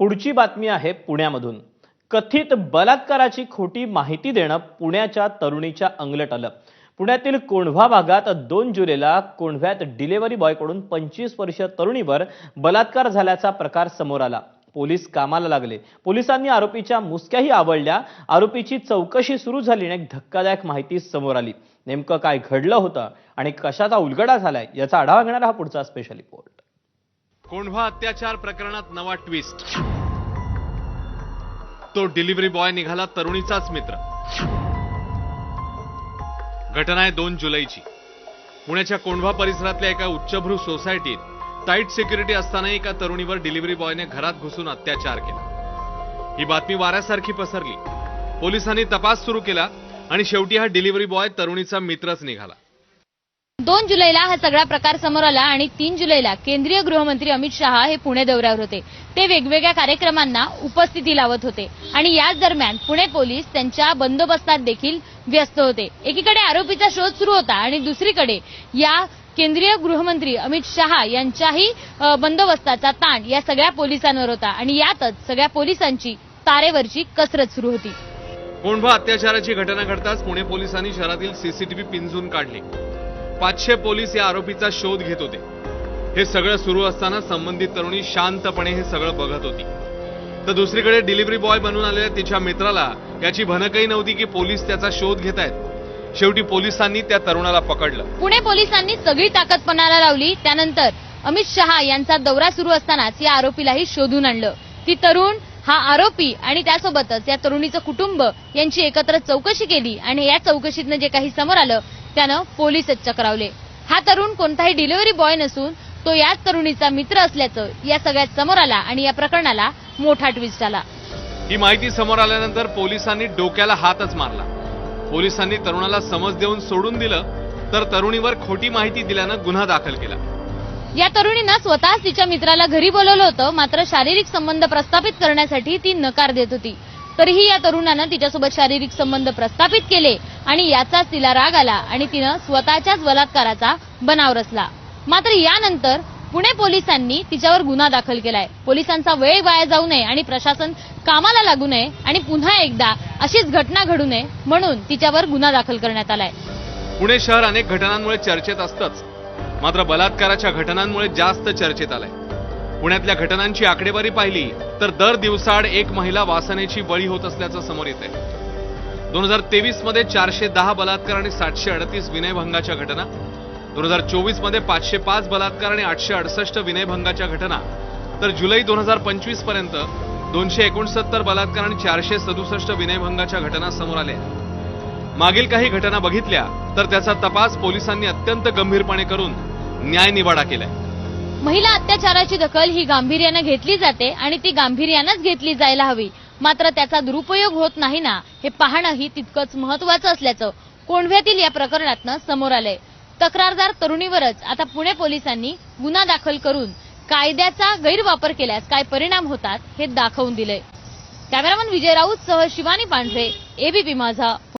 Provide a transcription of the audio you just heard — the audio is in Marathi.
पुढची बातमी आहे पुण्यामधून. कथित बलात्काराची खोटी माहिती देणं पुण्याच्या तरुणीच्या अंगलट आलं पुण्यातील कोंढवा भागात दोन जुलैला कोंढव्यात डिलेव्हरी बॉयकडून पंचवीस वर्षीय तरुणीवर बलात्कार झाल्याचा प्रकार समोर आला. पोलीस कामाला लागले. पोलिसांनी आरोपीच्या मुसक्याही आवडल्या आरोपीची चौकशी सुरू झाली आणि धक्कादायक माहिती समोर आली. नेमकं काय घडलं होतं आणि कशाचा उलगडा झालाय याचा आढावा घेणारा हा पुढचा स्पेशल रिपोर्ट कोंढवा अत्याचार प्रकरणात नवा ट्विस्ट तो डिलिव्हरी बॉय निघाला तरुणीचाच मित्र. घटना आहे दोन जुलैची. पुण्याच्या कोंढवा परिसरातल्या एका उच्चभ्रू सोसायटीत टाईट सिक्युरिटी असतानाही एका तरुणीवर डिलिव्हरी बॉयने घरात घुसून अत्याचार केला. ही बातमी वाऱ्यासारखी पसरली. पोलिसांनी तपास सुरू केला आणि शेवटी हा डिलिव्हरी बॉय तरुणीचा मित्रच निघाला. दोन जुलैला हा सगळा प्रकार समोर आला आणि तीन जुलैला केंद्रीय गृहमंत्री अमित शहा हे पुणे दौऱ्यावर होते. ते वेगवेगळ्या कार्यक्रमांना उपस्थिती लावत होते आणि याच दरम्यान पुणे पोलीस त्यांच्या बंदोबस्तात देखील व्यस्त होते. एकीकडे आरोपीचा शोध सुरू होता आणि दुसरीकडे या केंद्रीय गृहमंत्री अमित शहा यांच्याही बंदोबस्ताचा ताण या सगळ्या पोलिसांवर होता आणि यातच सगळ्या पोलिसांची तारेवरची कसरत सुरू होती. कोंढवा अत्याचाराची घटना घडताच पुणे पोलिसांनी शहरातील सीसीटीव्ही पिंजून काढली. पाचशे पोलीस या आरोपीचा शोध घेत होते. हे सगळं सुरू असताना संबंधित तरुणी शांतपणे हे सगळं बघत होती. तर दुसरीकडे डिलिव्हरी बॉय बनून आलेल्या तिच्या मित्राला याची भनकही नव्हती की पोलीस त्याचा शोध घेत आहेत. शेवटी पोलिसांनी त्या तरुणाला पकडलं. पुणे पोलिसांनी सगळी ताकद पणाला लावली. त्यानंतर अमित शहा यांचा दौरा सुरू असतानाच या आरोपीलाही शोधून आणलं. ती तरुण हा आरोपी आणि त्यासोबतच या तरुणीचं कुटुंब यांची एकत्र चौकशी केली आणि या चौकशीतनं जे काही समोर आलं त्यानं पोलीसच चक्रावले. हा तरुण कोणताही डिलिव्हरी बॉय नसून तो याच तरुणीचा मित्र असल्याचं या सगळ्यात समोर आला आणि या प्रकरणाला मोठा ट्विस्ट आला. ही माहिती समोर आल्यानंतर पोलिसांनी डोक्याला हातच मारला. पोलिसांनी तरुणाला समज देऊन सोडून दिलं तर तरुणीवर खोटी माहिती दिल्यानं गुन्हा दाखल केला. या तरुणीनं स्वतःच तिच्या मित्राला घरी बोलवलं होतं मात्र शारीरिक संबंध प्रस्थापित करण्यासाठी ती नकार देत होती. तरीही या तरुणानं तिच्यासोबत शारीरिक संबंध प्रस्थापित केले आणि याचाच तिला राग आला आणि तिनं स्वतःच्याच बलात्काराचा बनाव रचला. मात्र यानंतर पुणे पोलिसांनी तिच्यावर गुन्हा दाखल केलाय. पोलिसांचा वेळ वाया जाऊ नये आणि प्रशासन कामाला लागू नये आणि पुन्हा एकदा अशीच घटना घडू नये म्हणून तिच्यावर गुन्हा दाखल करण्यात आलाय. पुणे शहर अनेक घटनांमुळे चर्चेत असतंच. मात्र बलात्काराच्या घटनांमुळे जास्त चर्चेत आलंय. पुण्यातल्या घटनांची आकडेवारी पाहिली तर दर दिवसाआड एक महिला वासनेची बळी होत असल्याचं समोर येत आहे दोन हजार तेवीसमध्ये चारशे दहा बलात्कार आणि सातशे अडतीस विनयभंगाच्या घटना. दोन हजार चोवीसमध्ये पाचशे पाच बलात्कार आणि आठशे अडसष्ट विनयभंगाच्या घटना. तर जुलै दोन हजार पंचवीसपर्यंत दोनशे एकोणसत्तर बलात्कार आणि चारशे सदुसष्ट विनयभंगाच्या घटना समोर आल्या. मागील काही घटना बघितल्या तर त्याचा तपास पोलिसांनी अत्यंत गंभीरपणे करून न्याय निवाडा केलाय. महिला अत्याचाराची दखल ही गांभीर्यानं घेतली जाते आणि ती गांभीर्यानंच घेतली जायला हवी. मात्र त्याचा दुरुपयोग होत नाही ना हे पाहणंही तितकंच महत्वाचं असल्याचं कोंढव्यातील या प्रकरणातनं समोर आलंय. तक्रारदार तरुणीवरच आता पुणे पोलिसांनी गुन्हा दाखल करून कायद्याचा गैरवापर केल्यास काय परिणाम होतात हे दाखवून दिलंय. कॅमेरामन विजय राऊत सह शिवानी पांढरे एबीपी माझा